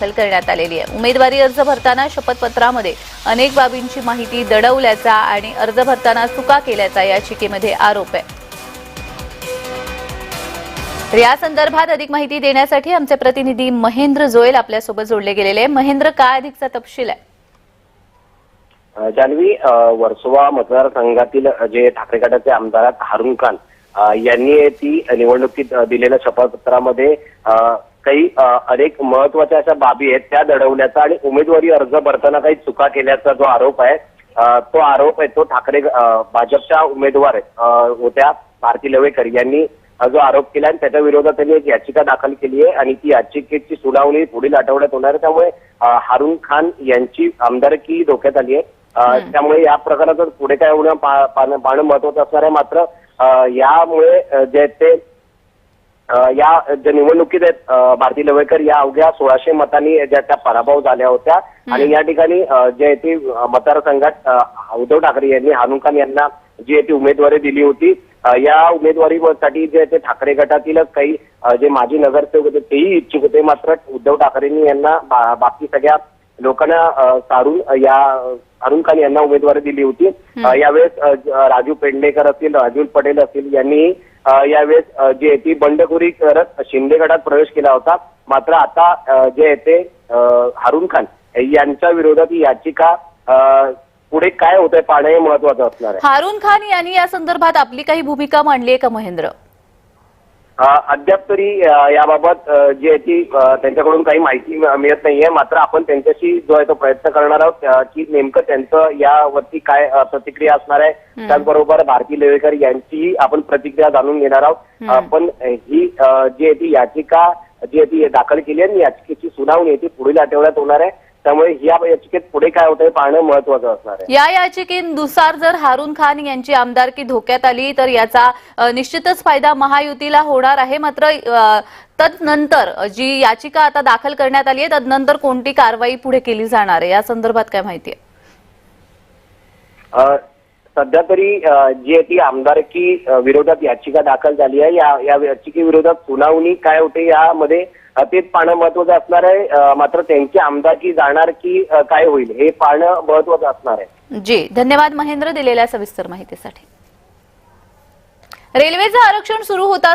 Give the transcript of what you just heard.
दाखल करण्यात आलेली आहे. उमेदवारी अर्ज भरताना शपथपत्रामध्ये अनेक बाबींची माहिती दडवल्याचा आणि अर्ज भरताना चुका केल्याचा याचिकेमध्ये आरोप आहे. तर या संदर्भात अधिक माहिती देण्यासाठी आमचे प्रतिनिधी महेंद्र जोयल आपल्यासोबत जोडले गेलेले आहे. महेंद्र काय अधिकचा तपशील आहे? जान्हवी वर्सोवा मतदारसंघातील जे ठाकरे गटाचे आमदार आहेत हारून खान यांनी ती निवडणुकीत दिलेल्या शपथपत्रामध्ये काही अनेक महत्त्वाच्या अशा बाबी आहेत त्या दडवल्याचा आणि उमेदवारी अर्ज भरताना काही चुका केल्याचा जो आरोप आहे तो आरोप आहे तो ठाकरे भाजपच्या उमेदवार होत्या भारती लवेकर यांनी जो आरोप केला आणि त्याच्या विरोधात त्यांनी एक याचिका दाखल केली आहे आणि ती याचिकेची सुनावणी पुढील आठवड्यात होणार आहे. त्यामुळे हारून खान यांची आमदारकी धोक्यात आली आहे. त्यामुळे या प्रकारात पुढे काय होणं पाहणं महत्वाचं असणार आहे. मात्र यामुळे जे ते या ज्या निवडणुकीत आहेत भारती लवेकर या अवघ्या सोळाशे मतांनी ज्या त्या पराभव झाल्या होत्या. आणि या ठिकाणी जे आहे ते अ, मतदारसंघात उद्धव ठाकरे यांनी हानू खान यांना जी आहे ती उमेदवारी दिली होती. या उमेदवारीसाठी जे आहे ते ठाकरे गटातीलच काही जे माजी नगरसेवक होते तेही इच्छुक होते. मात्र उद्धव ठाकरेंनी यांना बाकी सगळ्या लोकांना सारून या अरुण खान यांना उमेदवारी दिली होती. यावेळेस राजू पेडणेकर असतील राजूल पटेल असतील यांनी यावेळेस जी आहे ती बंडखोरी करत शिंदे गटात प्रवेश केला होता. मात्र आता जे आहे ते हारून खान यांच्या विरोधात ही याचिका पुढे काय होतंय पाहणं हे महत्वाचं असणार आहे. हारून खान यांनी या संदर्भात आपली काही भूमिका मांडली आहे का महेंद्र? अद्याप तरी याबाबत जी आहे ती त्यांच्याकडून काही माहिती मिळ- मिळत नाहीये. मात्र आपण त्यांच्याशी जो आहे तो प्रयत्न करणार आहोत की नेमकं त्यांचं यावरती काय प्रतिक्रिया असणार आहे. त्याचबरोबर भारती लेवेकर यांचीही आपण प्रतिक्रिया जाणून घेणार आहोत. अ, पण ही जी आहे ती याचिका जी आहे ती दाखल केली आहे आणि याचिकेची सुनावणी आहे ती पुढील आठवड्यात होणार आहे. त्यामुळे या याचिकेत पुढे काय होतंय पाहणं महत्वाचं असणार आहे. या याचिकेनुसार जर हारून खान यांची आमदारकी धोक्यात आली तर याचा निश्चितच फायदा महायुतीला होणार आहे. मात्र तदनंतर जी याचिका आता दाखल करण्यात आली आहे तदनंतर कोणती कारवाई पुढे केली जाणार आहे? या संदर्भात काय माहिती आहे? सध्या तरी जी आहे ती आमदारकी विरोधात याचिका दाखल झाली आहे. या याचिकेविरोधात सुनावणी काय होते यामध्ये तेच पाहणं महत्वाचं असणार आहे. मात्र त्यांची आमदारकी जाणार की काय होईल हे पाहणं महत्वाचं असणार आहे. जी धन्यवाद महेंद्र दिलेल्या सविस्तर माहितीसाठी. रेल्वेचं आरक्षण सुरू होताच